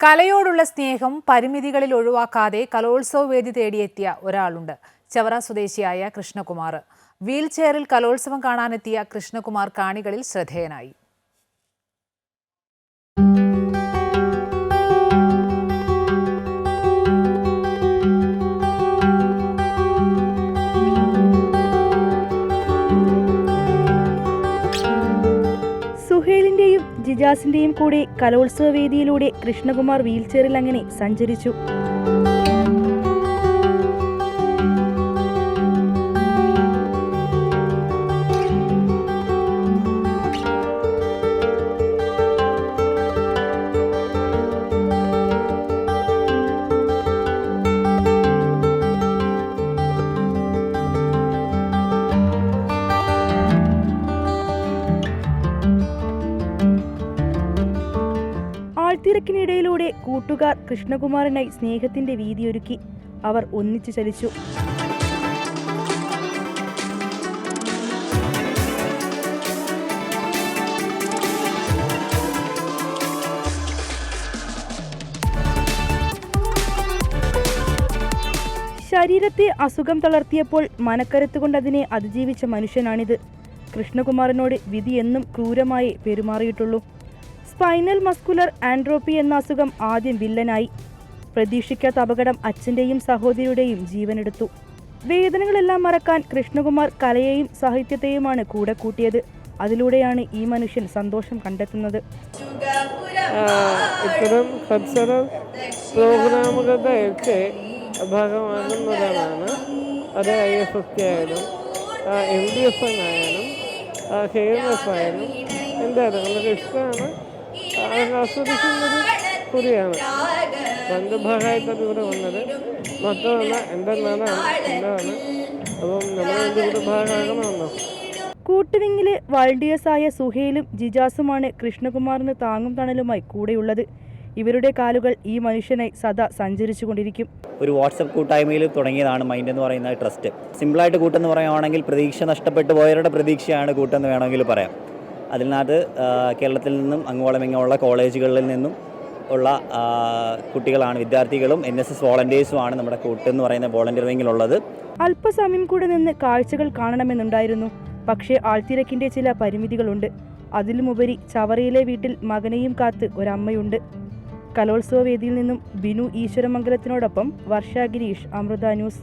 കലയോടുള്ള സ്നേഹം പരിമിതികളിൽ ഒഴിവാക്കാതെ കലോത്സവ വേദി തേടിയെത്തിയ ഒരാളുണ്ട്. ചവറ സ്വദേശിയായ കൃഷ്ണകുമാർ. വീൽ ചെയറിൽ കലോത്സവം കാണാനെത്തിയ കൃഷ്ണകുമാർ കാണികളിൽ ശ്രദ്ധേയനായി. സുഹേലിന്റെയും ജിജാസിന്റെയും കൂടെ കലോത്സവ വേദിയിലൂടെ കൃഷ്ണകുമാർ വീൽചെയറിൽ അങ്ങനെ സഞ്ചരിച്ചു. ആൾത്തിരക്കിനിടയിലൂടെ കൂട്ടുകാർ കൃഷ്ണകുമാറിനായി സ്നേഹത്തിന്റെ വീതിയൊരുക്കി അവർ ഒന്നിച്ചു ചലിച്ചു. ശരീരത്തെ അസുഖം തളർത്തിയപ്പോൾ മനക്കരുത്തുകൊണ്ട് അതിനെ അതിജീവിച്ച മനുഷ്യനാണിത്. കൃഷ്ണകുമാറിനോട് വിധി എന്നും ക്രൂരമായി പെരുമാറിയിട്ടുള്ളൂ. സ്പൈനൽ മസ്കുലർ ആൻഡ്രോപ്പി എന്ന അസുഖം ആദ്യം വില്ലനായി. പ്രതീക്ഷിക്കാത്ത അപകടം അച്ഛന്റെയും സഹോദരിയുടെയും ജീവനെടുത്തു. വേദനകളെല്ലാം മറക്കാൻ കൃഷ്ണകുമാർ കലയെയും സാഹിത്യത്തെയുമാണ് കൂടെ കൂട്ടിയത്. അതിലൂടെയാണ് ഈ മനുഷ്യൻ സന്തോഷം കണ്ടെത്തുന്നത്. ഇത്തരം കൾച്ചറൽ ഭാഗമാകുന്നതാണ്. അത് ഐ എഫ് എസ് കെ ആയാലും എം ഡി എഫ് എൻ ആയാലും കെ എം ആയാലും എന്തായാലും നമുക്ക് ഇഷ്ടമാണ്. അത് ആസ്വദിക്കുന്നത് കുറിയാണ്. രണ്ട് ഭാഗമായിട്ടാണ് ഇവിടെ വന്നത്. മൊത്തമല്ല എന്റെ നാടാണ് എന്താണ് അപ്പം നമ്മൾ എന്റെ കൂടെ ഭാഗമാകണമെന്നോ? കൂട്ടുവിങ്ങിലെ വളണ്ടിയേഴ്സായ സുഹേലും ജിജാസുമാണ് കൃഷ്ണകുമാറിന് താങ്ങും തണലുമായി കൂടെയുള്ളത്. ഇവരുടെ കാലുകൾ ഈ മനുഷ്യനെ സദാ സഞ്ചരിച്ചു കൊണ്ടിരിക്കും ഒരു വാട്സപ്പ് കൂട്ടായ്മയിൽ തുടങ്ങിയതാണ് മൈൻഡ് എന്ന് പറയുന്ന ട്രസ്റ്റ്. സിമ്പിളായിട്ട് കൂട്ടെന്ന് പറയുകയാണെങ്കിൽ പ്രതീക്ഷ നഷ്ടപ്പെട്ടു പോയവരുടെ പ്രതീക്ഷയാണ് കൂട്ടെന്ന് വേണമെങ്കിൽ പറയാം. അതിനകത്ത് കേരളത്തിൽ നിന്നും അങ്ങോളം ഇങ്ങോളം കോളേജുകളിൽ നിന്നും ഉള്ള കുട്ടികളാണ് വിദ്യാർത്ഥികളും എൻ എസ് എസ് വോളണ്ടിയേഴ്സുമാണ് നമ്മുടെ കൂട്ടെന്ന് പറയുന്ന വോളണ്ടിയർ വിങ്ങിലുള്ളത് അല്പസമയം കൂടെ നിന്ന് കാഴ്ചകൾ കാണണമെന്നുണ്ടായിരുന്നു. പക്ഷേ ആൾത്തിരക്കിന്റെ ചില പരിമിതികളുണ്ട്. അതിലുമുപരി ചവറയിലെ വീട്ടിൽ മകനെയും കാത്ത് ഒരമ്മയുണ്ട്. കലോത്സവ വേദിയിൽ നിന്നും ബിനു ഈശ്വരമംഗലത്തിനോടൊപ്പം വർഷ ഗിരീഷ് അമൃത ന്യൂസ്.